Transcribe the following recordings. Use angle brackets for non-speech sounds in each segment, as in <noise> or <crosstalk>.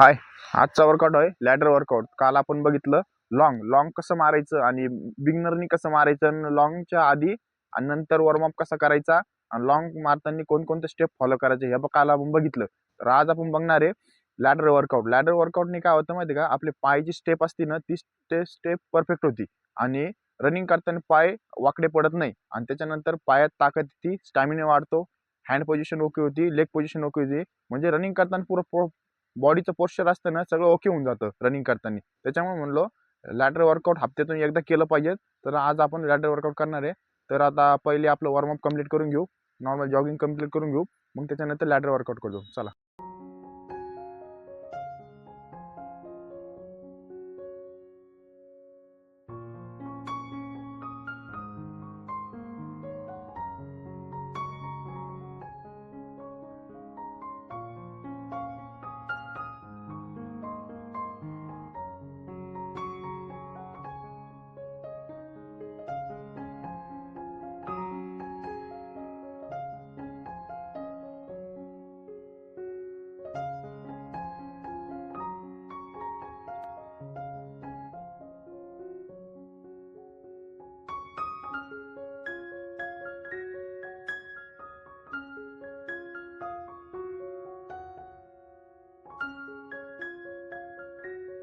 हाय. आजचा वर्कआउट आहे. Ladder workout काल आपण बघितलं लॉंग लॉंग कसं मारायचं आणि बिगनरनी कसं मारायचं आणि लॉंगच्या आधी आणि नंतर वॉर्मअप कसा करायचा आणि लॉंग मारताना कोणकोणते स्टेप फॉलो करायचे हे ब- काल आपण बघितलं. तर आज आपण बघणार आहे लॅडर वर्कआउट लॅडर वर्कआउटने काय होतं माहिती आहे का? आपले पायची स्टेप असती ना ती स्टेप परफेक्ट होती आणि रनिंग करताना पाय वाकडे पडत नाही आणि त्याच्यानंतर पायात ताकद येते स्टॅमिना वाढतो. हँड पोझिशन ओके होती लेग पोझिशन ओके होती. म्हणजे रनिंग करताना पुरं बॉडीचं पोश्चर असतं ना सगळं ओके होऊन जातं रनिंग करताना. त्याच्यामुळे म्हणलो लॅडर वर्कआउट हप्त्यातून एकदा केलं पाहिजे. तर आज आपण लॅडर वर्कआउट करणार आहे. तर आता पहिले आपलं वॉर्मअप कंप्लीट करून घेऊ. नॉर्मल जॉगिंग कंप्लीट करून घेऊ. मग त्याच्यानंतर लॅडर वर्कआउट करू. चला.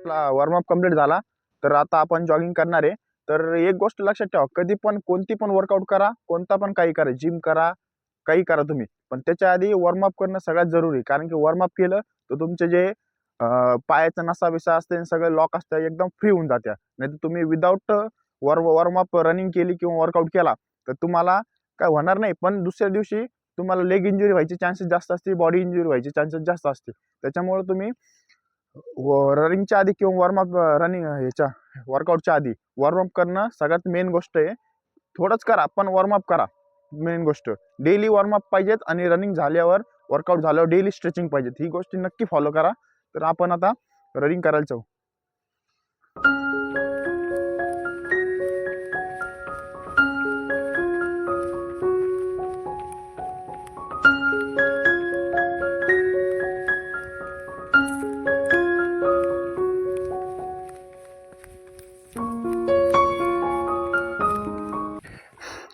आपला वॉर्मअप कंप्लीट झाला तर आता आपण जॉगिंग करणार आहे. तर एक गोष्ट लक्षात ठेवा कधी पण कोणती पण वर्कआउट करा कोणता पण काही करा जिम करा काही करा तुम्ही. पण त्याच्या आधी वॉर्मअप करणं सगळ्यात जरुरी कारण की वॉर्मअप केलं तर तुमचे जे पायाचा नसा विसा असते सगळं लॉक असतं एकदम फ्री होऊन जात्या. नाही तर तुम्ही विदाऊट वॉर वॉर्मअप रनिंग केली किंवा वर्कआउट केला तर तुम्हाला काय होणार नाही. पण दुसऱ्या दिवशी तुम्हाला लेग इंजुरी व्हायचे चान्सेस जास्त असते बॉडी इंजुरी व्हायचे चान्सेस जास्त असते त्याच्यामुळे तुम्ही रनिंगच्या आधी किंवा वॉर्मअप रनिंग ह्याच्या वर्कआउटच्या आधी. वॉर्मअप करणं सगळ्यात मेन गोष्ट आहे. थोडंच करा पण वॉर्मअप करा. मेन गोष्ट. डेली वॉर्मअप पाहिजेत आणि रनिंग झाल्यावर वर्कआउट झाल्यावर डेली स्ट्रेचिंग पाहिजेत. ही गोष्टी नक्की फॉलो करा. तर आपण आता रनिंग करायला जाऊ.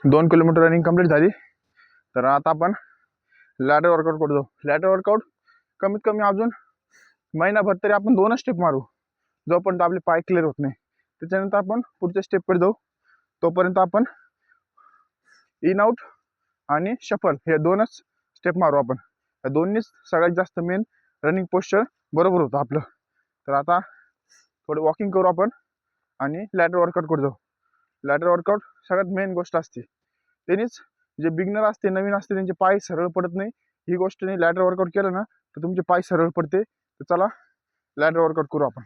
दोन किलोमीटर रनिंग कंप्लीट झाली. तर आता आपण लॅडर वर्कआउट करतो लॅडर वर्कआउट कमीत कमी अजून महिनाभर तरी आपण दोनच स्टेप मारू. जोपर्यंत आपले पाय क्लिअर होत नाही. त्याच्यानंतर आपण पुढच्या स्टेपकडे जाऊ. तोपर्यंत आपण इन आउट आणि शफल हे दोनच स्टेप मारू आपण. या दोन्हीच सगळ्यात जास्त मेन रनिंग पोस्चर बरोबर होतं आपलं. तर आता थोडं वॉकिंग करू आपण आणि लॅडर वर्कआउट करू जाऊ. लॅडर वर्कआउट सगळ्यात मेन गोष्ट असते. त्यांनीच जे बिगनर असते नवीन असते त्यांचे पाय सरळ पडत नाही. ही गोष्ट नाही लॅडर वर्कआउट केलं ना तर तुमचे पाय सरळ पडते. तर चला लॅडर वर्कआउट करू आपण.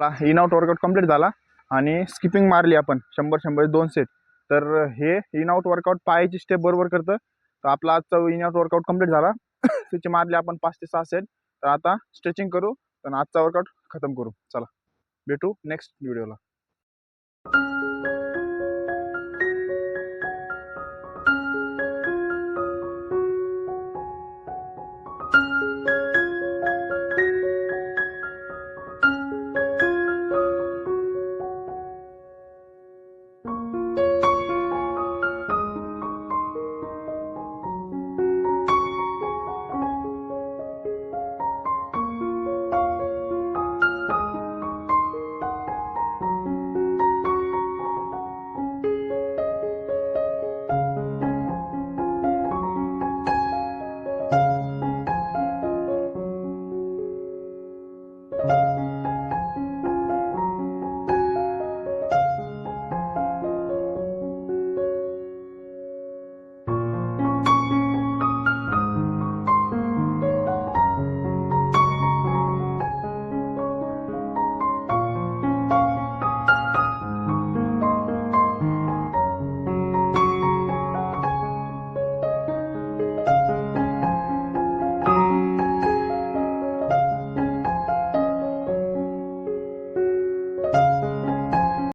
इन आउट वर्कआउट कंप्लीट झाला आणि स्किपिंग मारली आपण शंभर शंभर दोन सेट तर हे इन आउट वर्कआउट पायाची स्टेप बरोबर करतं. तर आपला आजचा इन आउट वर्कआउट कंप्लीट झाला. <coughs> त्याचे मारले आपण पाच ते सहा सेट तर आता स्ट्रेचिंग करू आणि आजचा वर्कआउट खतम करू. चला भेटू नेक्स्ट व्हिडिओला